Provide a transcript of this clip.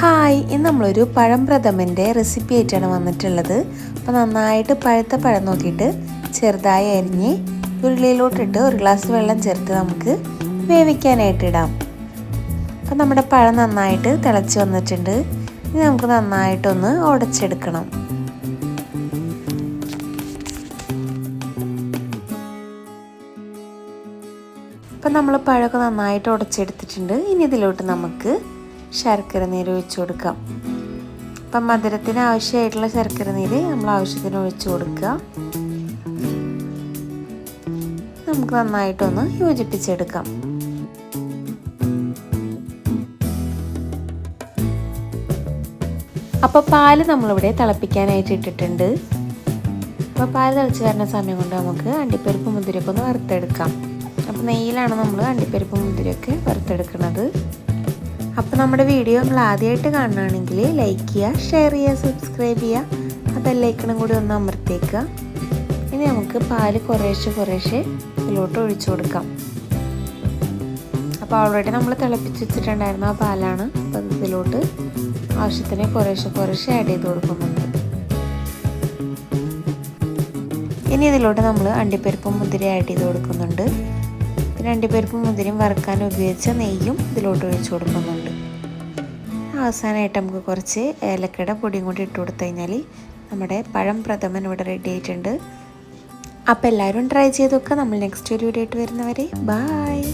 Hi ഇന്ന് നമ്മളൊരു പഴം പ്രഥമന്റെ റെസിപ്പി ആയിട്ടാണ് വന്നിട്ടുള്ളത്. അപ്പോൾ നന്നായിട്ട് പഴുത്ത പഴം നോക്കിയിട്ട് ചെറുതായി അരിഞ്ഞ് ഉരുളിയിലോട്ടിട്ട് ഒരു ഗ്ലാസ് വെള്ളം ചേർത്ത് നമുക്ക് വേവിക്കാനായിട്ട് ഇടാം. അപ്പോൾ നമ്മുടെ പഴം നന്നായിട്ട് തിളച്ച് വന്നിട്ടുണ്ട്. ഇനി നമുക്ക് നന്നായിട്ടൊന്ന് ഉടച്ചെടുക്കണം. അപ്പം നമ്മൾ പഴമൊക്കെ നന്നായിട്ട് ഉടച്ചെടുത്തിട്ടുണ്ട്. ഇനി ഇതിലോട്ട് നമുക്ക് ശർക്കര നീര് ഒഴിച്ചു കൊടുക്കാം. അപ്പം മധുരത്തിന് ആവശ്യമായിട്ടുള്ള ശർക്കര നീര് നമ്മൾ ആവശ്യത്തിന് ഒഴിച്ചു കൊടുക്കുക. നമുക്ക് നന്നായിട്ടൊന്ന് യോജിപ്പിച്ചെടുക്കാം. അപ്പോൾ പാൽ നമ്മളിവിടെ തിളപ്പിക്കാനായിട്ട് ഇട്ടിട്ടുണ്ട്. അപ്പോൾ പാൽ തിളച്ച് വരുന്ന സമയം കൊണ്ട് നമുക്ക് അണ്ടിപ്പരിപ്പ് മുന്തിരിയൊക്കെ ഒന്ന് വറുത്തെടുക്കാം. അപ്പോൾ നെയ്യിലാണ് നമ്മൾ അണ്ടിപ്പരിപ്പ് മുന്തിരിയൊക്കെ വറുത്തെടുക്കുന്നത്. അപ്പോൾ നമ്മുടെ വീഡിയോ നമ്മൾ ആദ്യമായിട്ട് കാണുകയാണെങ്കിൽ ലൈക്ക് ചെയ്യുക ഷെയർ ചെയ്യുക സബ്സ്ക്രൈബ് ചെയ്യുക ആ ബെല്ലൈക്കണം കൂടി ഒന്ന് അമർത്തേക്കുക ഇനി നമുക്ക് പാൽ കുറേശ്ശെ കുറേശ്ശെ ഇതിലോട്ട് ഒഴിച്ചു കൊടുക്കാം. അപ്പോൾ ഓൾറെഡി നമ്മൾ തിളപ്പിച്ച് വെച്ചിട്ടുണ്ടായിരുന്ന ആ പാലാണ് അപ്പോൾ ഇതിലോട്ട് ആവശ്യത്തിന് കുറേശ്ശെ കുറേശ്ശെ ആഡ് ചെയ്ത് കൊടുക്കുന്നുണ്ട്. ഇനി ഇതിലോട്ട് നമ്മൾ അണ്ടിപ്പരിപ്പും മുന്തിരി ആഡ് ചെയ്ത് കൊടുക്കുന്നുണ്ട്. പിന്നെ അണ്ടിപ്പരിപ്പും വറുക്കാൻ ഉപയോഗിച്ച നെയ്യും ഇതിലോട്ട് ഒഴിച്ചു കൊടുക്കുന്നുണ്ട്. അവസാനമായിട്ട് നമുക്ക് കുറച്ച് ഏലക്കട പൊടിയും കൂടി ഇട്ട് കൊടുത്തു കഴിഞ്ഞാൽ നമ്മുടെ പഴം പ്രഥമൻ ഇവിടെ റെഡി ആയിട്ടുണ്ട്. അപ്പോൾ എല്ലാവരും ട്രൈ ചെയ്തൊക്കെ നമ്മൾ നെക്സ്റ്റ് ഒരു വീഡിയോ ആയിട്ട് വരുന്നവരെ ബായ്